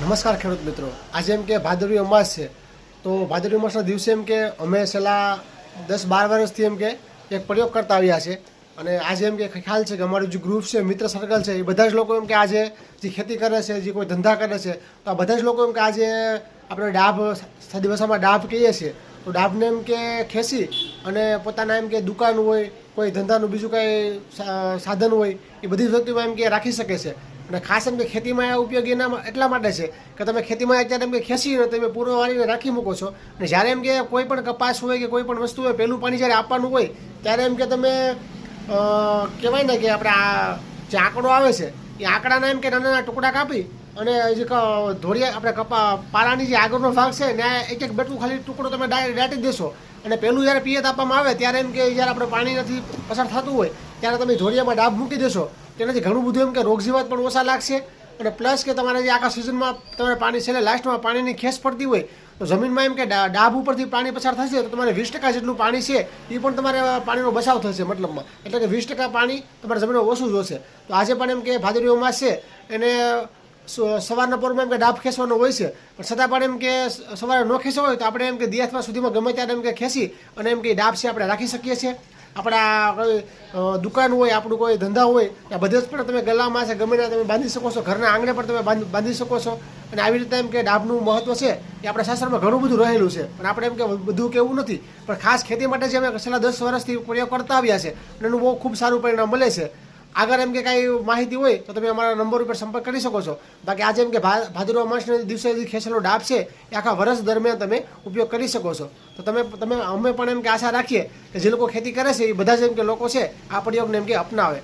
નમસ્કાર ખેડૂત મિત્રો. આજે એમ કે ભાદરવી અમાસ છે. તો ભાદરવી અમાસના દિવસે એમ કે અમે છેલ્લા દસ બાર વર્ષથી એમ કે એક પ્રયોગ કરતા આવ્યા છે. અને આજે એમ કે ખ્યાલ છે કે અમારું જે ગ્રુપ છે, મિત્ર સર્કલ છે, એ બધા જ લોકો એમ કે આજે જે ખેતી કરે છે, જે કોઈ ધંધા કરે છે, તો આ બધા જ લોકો એમ કે આજે આપણે ડાભ સાદી ભાષામાં ડાભ કહીએ છીએ. તો ડાભને એમ કે ખેંચી અને પોતાના એમ કે દુકાન હોય, કોઈ ધંધાનું બીજું કાંઈ સાધન હોય, એ બધી વ્યક્તિમાં એમ કે રાખી શકે છે. અને ખાસ એમ કે ખેતીમાં ઉપયોગી એના એટલા માટે છે કે તમે ખેતીમાં અત્યારે એમ કે ખેંચીને તમે પૂરો વાળીને રાખી મૂકો છો. અને જ્યારે એમ કે કોઈ પણ કપાસ હોય કે કોઈ પણ વસ્તુ હોય, પહેલું પાણી જ્યારે આપવાનું હોય, ત્યારે એમ કે તમે કહેવાય ને કે આપણે આ જે આંકડો આવે છે, એ આંકડાના એમ કે નાના નાના ટુકડા કાપી અને જે ધોળિયા આપણે કપા, પાલાની જે આગળનો ભાગ છે, ને એક એક બેટું ખાલી ટુકડો તમે દાટી દેશો. અને પહેલું જ્યારે પિયત આપવામાં આવે, ત્યારે એમ કે જ્યારે આપણે પાણી નથી પસાર થતું હોય, ત્યારે તમે ધોળિયામાં ડાબ મૂકી દેશો. તેનાથી ઘણું બધું એમ કે રોગ જીવાત પણ ઓછા લાગશે. અને પ્લસ કે તમારે જે આખા સિઝનમાં તમારે પાણી છેલ્લે લાસ્ટમાં પાણીની ખેસ પડતી હોય, તો જમીનમાં એમ કે ડાબ ઉપરથી પાણી પસાર થશે, તો તમારે વીસ ટકા જેટલું પાણી છે એ પણ તમારે પાણીનો બચાવ થશે મતલબમાં. એટલે કે વીસ ટકા પાણી તમારે જમીનમાં ઓછું જોશે તો આજે પણ એમ કે ભાદરીઓમાં છે, એને સવારના પોરમાં એમ કે ડાબ ખેંચવાનો હોય છે, પણ છતાં પણ એમ કે સવારે ન ખેંચવો હોય તો આપણે એમ કે દિયાથમાં સુધીમાં ગમે ત્યારે એમ કે ખેંચી અને એમ કે ડાબ છે આપણે રાખી શકીએ છીએ. આપણા કોઈ દુકાન હોય, આપણું કોઈ ધંધા હોય આ બધે જ પણ તમે ગલામાં છે, ગમે તમે બાંધી શકો છો, ઘરના આંગણે પણ તમે બાંધ- બાંધી શકો છો. અને આવી રીતે એમ કે ડાબનું મહત્વ છે એ આપણા શાસ્ત્રમાં ઘણું બધું રહેલું છે. પણ આપણે એમ કે બધું કેવું નથી. પણ ખાસ ખેતી માટે જે અમે છેલ્લા દસ વર્ષથી પ્રયોગ કરતા આવ્યા છે, અને એનું બહુ ખૂબ સારું પરિણામ મળે છે. આગળ એમ કે કાંઈ માહિતી હોય તો તમે અમારા નંબર ઉપર સંપર્ક કરી શકો છો. બાકી આજે એમ કે ભાદરવા માસના દિવસે ખેંચેલો ડાબ છે, એ આખા વર્ષ દરમિયાન તમે ઉપયોગ કરી શકો છો. તો તમે તમે, અમે પણ એમ કે આશા રાખીએ કે જે લોકો ખેતી કરે છે, એ બધા જ એમ કે લોકો છે, આ પ્રયોગને એમ કે અપનાવે.